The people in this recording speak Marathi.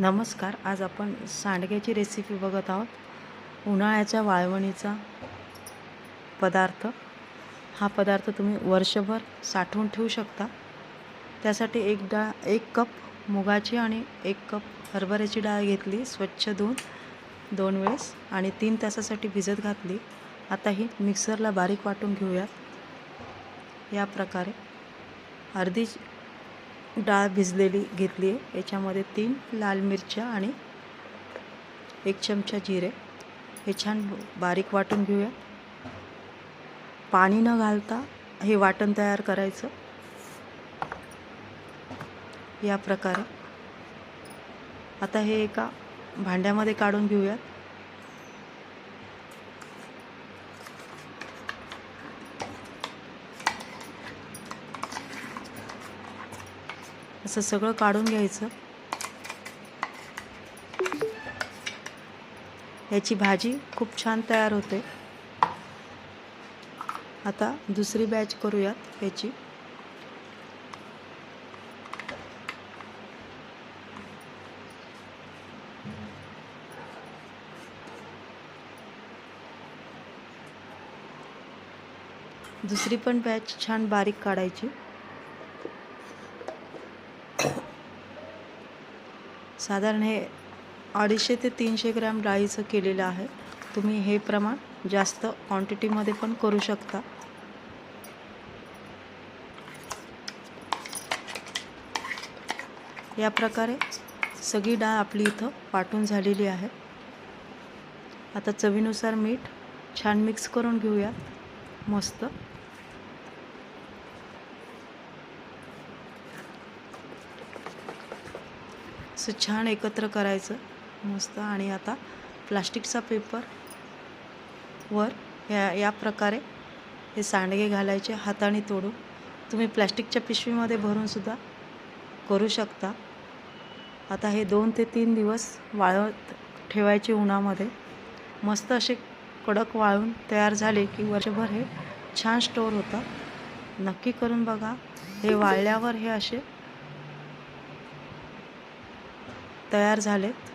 नमस्कार आज आपण सांडग्याची रेसिपी बघत आहोत. उन्हाळ्याच्या वाळवणीचा पदार्थ. हा पदार्थ तुम्ही वर्षभर साठवून ठेवू शकता. त्यासाठी एक डाळ एक कप मुगाची आणि एक कप हरभऱ्याची डाळ घेतली स्वच्छ धुवून दोन वेळेस आणि तीन तासासाठी भिजत घातली. आता ही मिक्सरला बारीक वाटून घेऊयात. या प्रकारे. अर्धी डाळ भिजलेली घेतली आहे. याच्यामध्ये तीन लाल मिरच्या आणि एक चमचा जिरे. हे छान बारीक वाटून घेऊया. पाणी न घालता हे वाटण तयार करायचं. या प्रकारे. आता हे एका भांड्यामध्ये काढून घेऊयात. असं सगळं काढून घ्यायचं. याची भाजी खूप छान तयार होते. आता दुसरी बॅच करूयात याची. दुसरी पण बॅच छान बारीक काढायची. साधारण हे अडीचशे ते तीनशे ग्रॅम डाळीचं केलेलं आहे. तुम्ही हे प्रमाण जास्त क्वांटिटीमध्ये पण करू शकता. या प्रकारे सगळी डाळ आपली इथं वाटून झालेली आहे. आता चवीनुसार मीठ छान मिक्स करून घेऊया. मस्त. असं छान एकत्र करायचं मस्त. आणि आता प्लास्टिकचा पेपर वर या या प्रकारे हे सांडगे घालायचे हाताने तोडून. तुम्ही प्लॅस्टिकच्या पिशवीमध्ये भरूनसुद्धा करू शकता. आता हे दोन ते तीन दिवस वाळत ठेवायचे उन्हामध्ये. मस्त असे कडक वाळून तयार झाले की वर्षभर हे छान स्टोअर होतं. नक्की करून बघा. हे वाळल्यावर हे असे तयार झालेत.